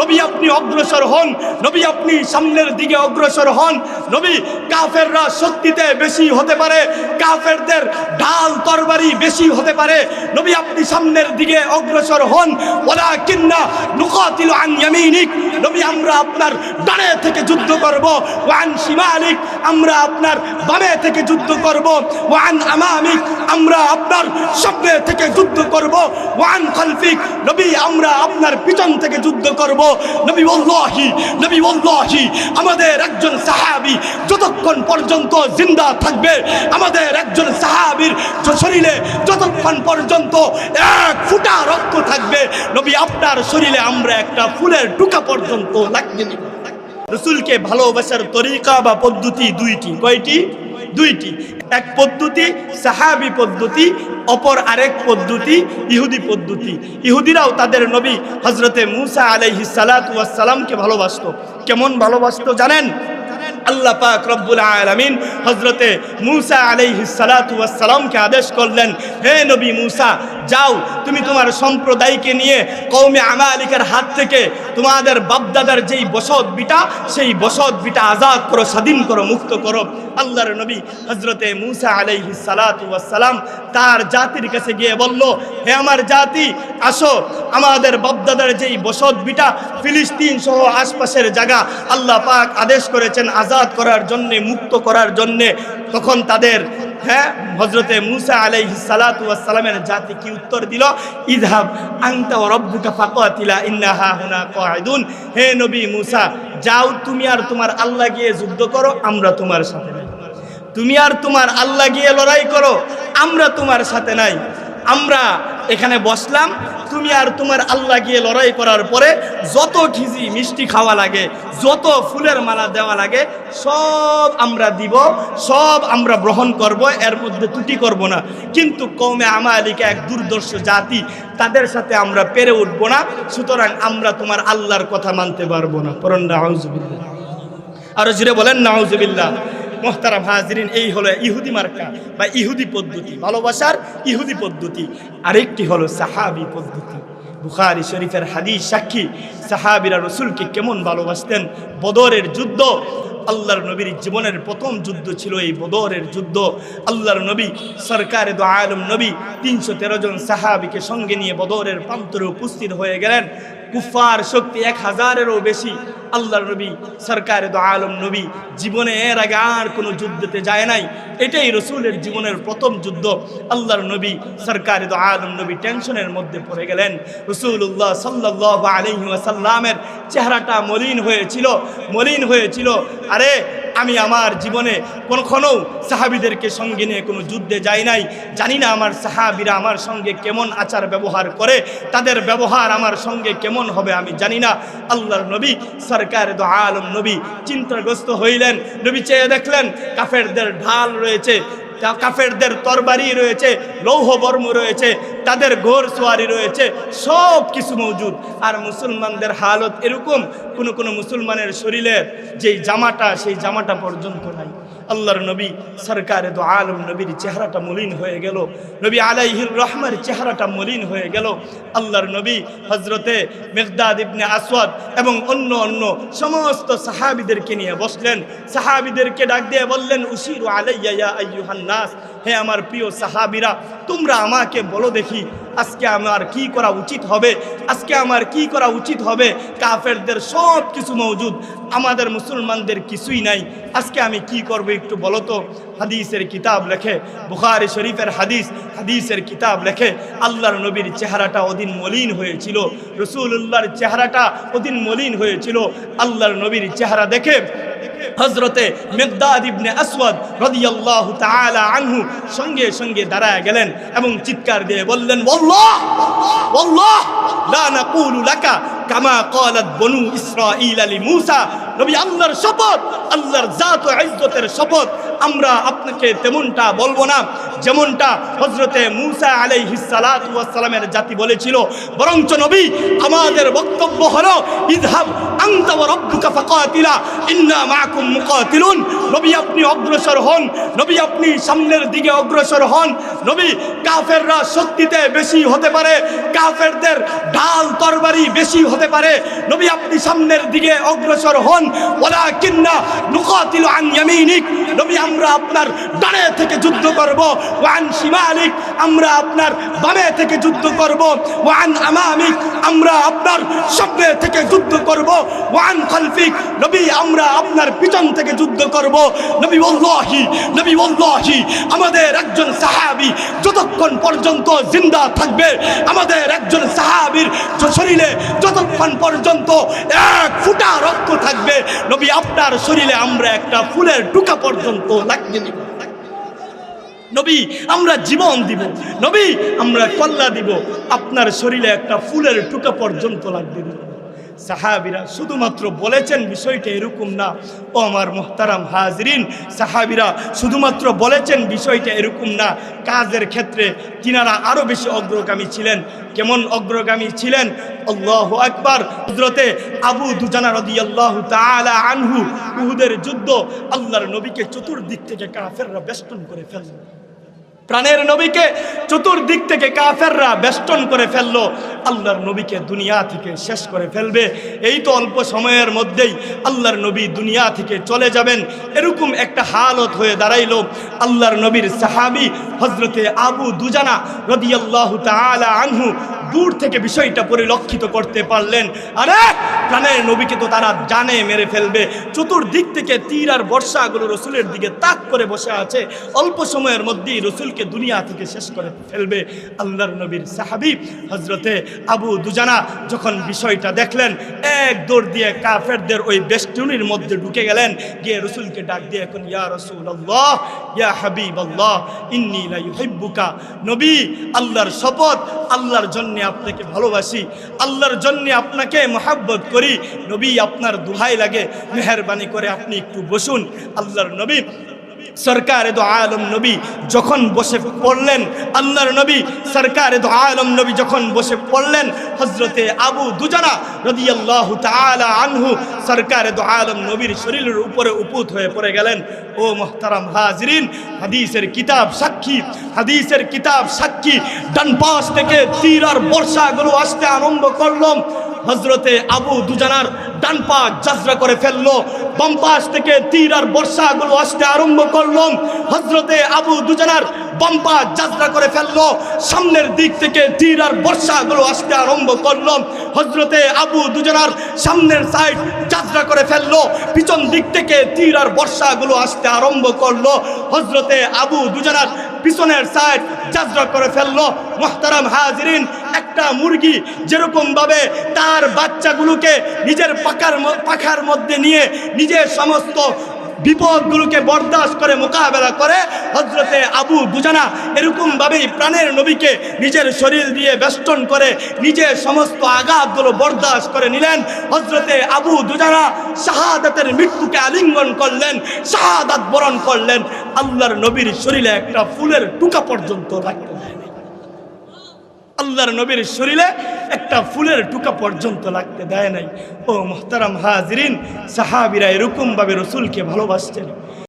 নবী আপনি অগ্রসর হন, নবী আপনি সামনের দিকে অগ্রসর হন, নবী কাফেররা শক্তিতে বেশি হতে পারে, কাফেরদের ঢাল তরবারি বেশি হতে পারে, নবী আপনি সামনের দিকে অগ্রসর হন ওলা কিন্না নুকাতিল আন ইয়ামিনিক, নবী আমরা আপনার ডানে থেকে যুদ্ধ করব ওয়ান শিমালিক, আমরা আপনার বামে থেকে যুদ্ধ করব ওয়ান আমামিক, আমরা আপনার সামনে থেকে যুদ্ধ করব ওয়ান খালফিক, নবী আমরা আপনার পিছন থেকে যুদ্ধ করব নবী ওয়াল্লাহি নবী ওয়াল্লাহি, আমাদের একজন সাহাবী যতক্ষণ পর্যন্ত জিন্দা থাকবে, আমাদের একজন সাহাবীর শরীরে যতক্ষণ পর্যন্ত এক ফুটা রক্ত থাকবে, নবী আপনার শরীরে আমরা একটা ফুলের টুকা পর্যন্ত লাগিয়ে দিব। রসুলকে ভালোবাসার তরিকা বা পদ্ধতি দুইটি। কয়টি? দুইটি। এক পদ্ধতি, সাহাবি পদ্ধতি, অপর আরেক পদ্ধতি, ইহুদি পদ্ধতি। ইহুদিরাও তাদের নবী হজরতে মুসা আলাইহি সালাতামকে ভালোবাসত। কেমন ভালোবাসত জানেন? আল্লাহ পাক রব্বুল আলমিন হজরতে মুসা আলাইহি সালাতামকে আদেশ করলেন, হে নবী মুসা যাও, তুমি তোমার সম্প্রদায়কে নিয়ে কৌমে আমালিকার হাত থেকে তোমাদের বাপদাদার যেই বসত বিটা, সেই বসত বিটা আজাদ করো, স্বাধীন করো, মুক্ত করো। আল্লাহর নবী হজরতে মুসা আলাইহি সালাতাম তার জাতির কাছে গিয়ে বলল, হে আমার জাতি, আসো, আমাদের বাপদাদার যেই বসত বিটা ফিলিস্তিন সহ আশপাশের জায়গা আল্লাহ পাক আদেশ করেছেন আজাদ করার জন্যে, মুক্ত করার জন্যে। তখন তাদের হ্যাঁ হজরতে মুসা আলাইহি সালাতামের জাতি কি উত্তর দিল? ইদহাব আংতা ও রব্বুকা ফাকাতিলা ইন্নাহা হুনা কাইদুন হে নবী মুসা, যাও তুমি আর তোমার আল্লাহ গিয়ে যুদ্ধ করো, আমরা তোমার সাথে নাই। তুমি আর তোমার আল্লাহ গিয়ে লড়াই করো, আমরা তোমার সাথে নাই। আমরা এখানে বসলাম। তুমি আর তোমার আল্লাহ গিয়ে লড়াই করার পরে যত খিজি মিষ্টি খাওয়া লাগে, যত ফুলের মালা দেওয়া লাগে, সব আমরা দিব, সব আমরা গ্রহণ করব, এর মধ্যে ত্রুটি করব না। কিন্তু কৌমে আমালিকা এক দুর্দর্শ জাতি, তাদের সাথে আমরা পেরে উঠবো না, সুতরাং আমরা তোমার আল্লাহর কথা মানতে পারব না। পরন নাউজুবিল্লাহ আরও জুড়ে বলেন নাউজুবিল্লাহ মোহতারাম হাজরিন, এই হলো ইহুদি মার্কা বা ইহুদি পদ্ধতি। ভালোবাসার ইহুদি পদ্ধতি। আরেকটি হলো সাহাবি পদ্ধতি। বুখারি শরীফের হাদিস সাক্ষী, সাহাবিরা রসুলকে কেমন ভালোবাসতেন? বদরের যুদ্ধ, আল্লাহর নবীর জীবনের প্রথম যুদ্ধ ছিল এই বদরের যুদ্ধ। আল্লাহর নবী, সরকারে দো আলম নবী, তিনশো তেরো জন সাহাবিকে সঙ্গে নিয়ে বদরের প্রান্তরে উপস্থিত হয়ে গেলেন। কুফার শক্তি এক হাজারেরও বেশি। আল্লাহ নবী, সরকার আলম নবী, জীবনে এর আগে আর কোনো যুদ্ধতে যায় নাই। এটাই রসুলের জীবনের প্রথম যুদ্ধ। আল্লাহর নবী, সরকার আলম নবী টেনশনের মধ্যে পড়ে গেলেন। রসুল্লাহ সাল্লাহ আলহিমাসাল্লামের চেহারাটা মলিন হয়েছিল মলিন হয়েছিল। আরে আমি আমার জীবনে কখনো সাহাবিদেরকে সঙ্গে নিয়ে কোনো যুদ্ধে যাই নাই। জানি না আমার সাহাবিরা আমার সঙ্গে কেমন আচার ব্যবহার করে, তাদের ব্যবহার আমার সঙ্গে কেমন হবে আমি জানি না। আল্লাহর নবী, সরকার দো আলম নবী, চিন্তাগ্রস্ত হইলেন, নবী চেয়ে দেখলেন, কাফেরদের ঢাল রয়েছে কাফেরদের তরবারি রয়েছে, লৌহ বর্ম রয়েছে, তাদের ঘোর সোয়ারি রয়েছে, সব কিছু মজুদ। আর মুসলমানদের হালত এরকম, কোনো কোনো মুসলমানের শরীরের যেই জামাটা, সেই জামাটা পর্যন্ত নাই। আল্লাহর নবী, সরকারে তো আলম নবীর চেহারাটা মলিন হয়ে গেল। নবী আলাইহির রহমার চেহারাটা মলিন হয়ে গেল। আল্লাহর নবী হজরতে মেঘদাদ ইবনে আসওয়াদ এবং অন্য অন্য সমস্ত সাহাবিদেরকে নিয়ে বসলেন। সাহাবিদেরকে ডাক দিয়ে বললেন উশির আলাইয়া ইয়া আইয়ুহান নাস, হে আমার প্রিয় সাহাবিরা, তোমরা আমাকে বলো দেখি আজকে আমার কি করা উচিত হবে? আজকে আমার কি করা উচিত হবে? কাফেরদের সব কিছু মজুদ। আমাদের মুসলমানদের কিছুই নাই। আজকে আমি কি করব একটু বলো তো? হাদিসের কিতাব লেখে, বুখারি শরীফের হাদিস, হাদিসের কিতাব লেখে, আল্লাহর নবীর চেহারাটা ওদিন মলিন হয়েছিল। রসুল্লাহর চেহারাটা ওদিন মলিন হয়েছিল। আল্লাহর নবীর চেহারা দেখে হজরতে মেঘদাদ ইবনে আসওয়াদ রাদিয়াল্লাহু তাআলা আনহু সঙ্গে সঙ্গে দাঁড়ায় গেলেন এবং চিৎকার দিয়ে বললেন ওয়াল্লাহ ওয়াল্লাহ লা নাকুলু লাকা কামা ক্বালাত বনু ইসরাঈল আলি মূসা নবী, আল্লাহর শপথ, আল্লাহর জাত ও ইজ্জতের শপথ। আমরা আপনাকে তেমনটা বলব না। যেমনটা হজরতে মুসা আলাইহিসালামের জাতি বলেছিল, বরঞ্চ নবী, আমাদের বক্তব্য হলো মুকাতিলুন। নবী আপনি অগ্রসর হন, নবী আপনি সামনের দিকে অগ্রসর হন, নবী কাফেররা শক্তিতে বেশি হতে পারে, কাফেরদের ঢাল তরবারি বেশি হতে পারে, নবী আপনি সামনের দিকে অগ্রসর হন, ওয়ালাকিন্না নুকাতিলু আন ইয়ামিনিক। নবী, আমরা আপনার ডানে থেকে যুদ্ধ করব ওয়ান শিমালিক, আমরা আপনার বামে থেকে যুদ্ধ করব। ওয়ান আমামিক, আমরা আপনার সামনে থেকে যুদ্ধ করব। ওয়ান খালফিক, নবী, আমরা আপনার পিছন থেকে যুদ্ধ করব। নবী ওয়াল্লাহি নবী ওয়াল্লাহি, আমাদের একজন সাহাবি যতক্ষণ পর্যন্ত জিন্দা থাকবে, আমাদের একজন সাহাবীর শরীরে যতক্ষণ পর্যন্ত এক ফুটা রক্ত থাকবে, নবী আপনার শরীরে আমরা একটা ফুলের টুকা পর্যন্ত লাগিয়ে দিব। নবী, আমরা জীবন দিব। নবী, আমরা কল্লা দিব। আপনার শরীরে একটা ফুলের টুকা পর্যন্ত লাগবে। সাহাবিরা শুধুমাত্র বলেছেন বিষয়টা এরকম না। ও আমার মোহতারাম হাজরিন, সাহাবিরা শুধুমাত্র বলেছেন বিষয়টা এরকম না। কাজের ক্ষেত্রে তিনারা আরও বেশি অগ্রগামী ছিলেন। কেমন অগ্রগামী ছিলেন? আল্লাহ আকবার। হজরতে আবু দুজানা রদি আল্লাহ তালা আনহু, উহুদের যুদ্ধ আল্লাহর নবীকে চতুর্দিক থেকে কাফেররা বেষ্টন করে ফেলল প্রাণের নবীকে চতুর্দিক থেকে কাফেররা বেষ্টন করে ফেলল। আল্লাহর নবীকে দুনিয়া থেকে শেষ করে ফেলবে। এই তো অল্প সময়ের মধ্যেই আল্লাহর নবী দুনিয়া থেকে চলে যাবেন। এরকম একটা হালত হয়ে দাঁড়াইল। আল্লাহর নবীর সাহাবি হজরতে আবু দুজানা রদিয়াল্লাহু তাআলা আনহু দূর থেকে বিষয়টা পরিলক্ষিত করতে পারলেন। আরে, প্রাণের নবীকে তো তারা জানে, মেরে ফেলবে। চতুর্দিক থেকে তীর আর বর্ষাগুলো রসুলের দিকে তাক করে বসে আছে। অল্প সময়ের মধ্যেই রসুলকে দুনিয়া থেকে শেষ করে ফেলবে আল্লাহর নবীর সাহাবি হজরতে আবু দুজানা। যখন বিষয়টা দেখলেন, এক দৌড় দিয়ে কাফেরদের ওই বেষ্টনীর মধ্যে ঢুকে গেলেন। গিয়ে রসুলকে ডাক দিয়ে এখন, ইয়া রসুল আল্লাহ ইয়া হাবিব আল্লাহ ইন্নি লা ইউহিব্বুকা। নবী, আল্লাহর শপথ, আল্লাহর জন্য আপনাকে ভালোবাসি, আল্লাহর জন্য আপনাকে মহাব্বত করি। নবী, আপনার দুহাই লাগে, মেহরবানি করে আপনি একটু বসুন। আল্লাহর নবী সরকার দো আলম নবী যখন বসে পড়লেন, আল্লাহর নবী সরকার দো আলম নবী যখন বসে পড়লেন হজরতে আবু দুজানা রদি আল্লাহ আনহু সরকার দো আলম নবীর শরীরের উপরে উপুত হয়ে পড়ে গেলেন। ও মোহতারাম হাজরিন, হাদিসের কিতাব সাক্ষী, হাদিসের কিতাব সাক্ষী, ডান পাশ থেকে তীর আর বর্ষাগুলো আসতে আরম্ভ করলাম হজরতে আবু দুজানার ডান পা যাত্রা করে ফেলল। বাম পাশ থেকে তীর আর বর্ষাগুলো আসতে আরম্ভ করল। হজরতে আবু দুজানার বাম পা যাত্রা করে ফেলল। সামনের দিক থেকে তীর আর বর্ষাগুলো আসতে আরম্ভ করল। হজরতে আবু দুজানার সামনের সাইড যাত্রা করে ফেলল। পিছন দিক থেকে তীর আর বর্ষাগুলো আসতে আরম্ভ করল। হজরতে আবু দুজানার পিছনের সাইড যাত্রা করে ফেলল। মোহতারাম হাজরিন, একটা মুরগি যেরকম ভাবে তার বাচ্চাগুলোকে নিজের পাখার পাখার মধ্যে নিয়ে নিজের সমস্ত বিপদগুলোকে বরদাস্ত করে, মোকাবেলা করে হজরতে আবু দুজানা এরকমভাবেই প্রাণের নবীকে নিজের শরীর দিয়ে বেষ্টন করে নিজের সমস্ত আঘাতগুলো বরদাস্ত করে নিলেন হজরতে আবু দুজানা শাহাদাতের মৃত্যুকে আলিঙ্গন করলেন, শাহাদাত বরণ করলেন আল্লাহর নবীর শরীরে একটা ফুলের টুকা পর্যন্ত লাগতে দেয় না। আল্লাহর নবীর শরীরে একটা ফুলের টুকা পর্যন্ত লাগতে দেয় নাই। ও মোহতারাম হাজরিন, সাহাবিরা এরকমভাবে রসুলকে ভালোবাসছেন